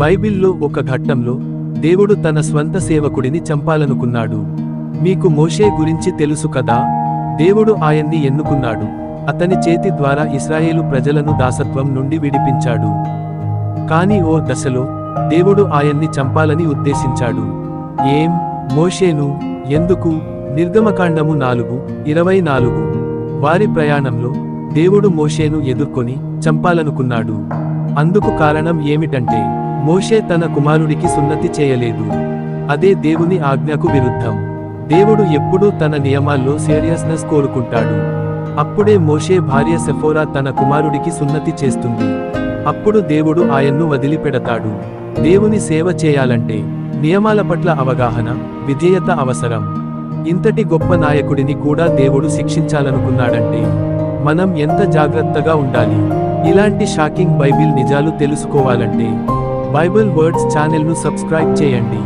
బైబిల్లో ఒక ఘట్టంలో దేవుడు తన స్వంత సేవకుడిని చంపాలనుకున్నాడు. మీకు మోషే గురించి తెలుసు కదా? దేవుడు ఆయన్ని ఎన్నుకున్నాడు. అతని చేతి ద్వారా ఇస్రాయేలు ప్రజలను దాసత్వం నుండి విడిపించాడు. కాని ఓ దశలో దేవుడు ఆయన్ని చంపాలని ఉద్దేశించాడు. ఏం? మోషేను? ఎందుకు? నిర్గమకాండము నాలుగు ఇరవై నాలుగు. వారి ప్రయాణంలో దేవుడు మోషేను ఎదుర్కొని చంపాలనుకున్నాడు. అందుకు కారణం ఏమిటంటే మోషే తన కుమారుడికి సున్నతి చేయలేదు. అదే దేవుని ఆజ్ఞకు విరుద్ధం. దేవుడు ఎప్పుడూ తన నియమాల్లో సీరియస్నెస్ కోరుకుంటాడు. అప్పుడే మోషే భార్య సెఫోరా తన కుమారుడికి సున్నతి చేస్తుంది. అప్పుడు దేవుడు ఆయన్ను వదిలిపెడతాడు. దేవుని సేవ చేయాలంటే నియమాల పట్ల అవగాహన విధేయత అవసరం. ఇంతటి గొప్ప నాయకుడిని కూడా దేవుడు శిక్షించాలనుకున్నాడంటే మనం ఎంత జాగ్రత్తగా ఉండాలి? ఇలాంటి షాకింగ్ బైబిల్ నిజాలు తెలుసుకోవాలంటే బైబిల్ వర్డ్స్ ఛానల్ను సబ్స్క్రైబ్ చేయండి.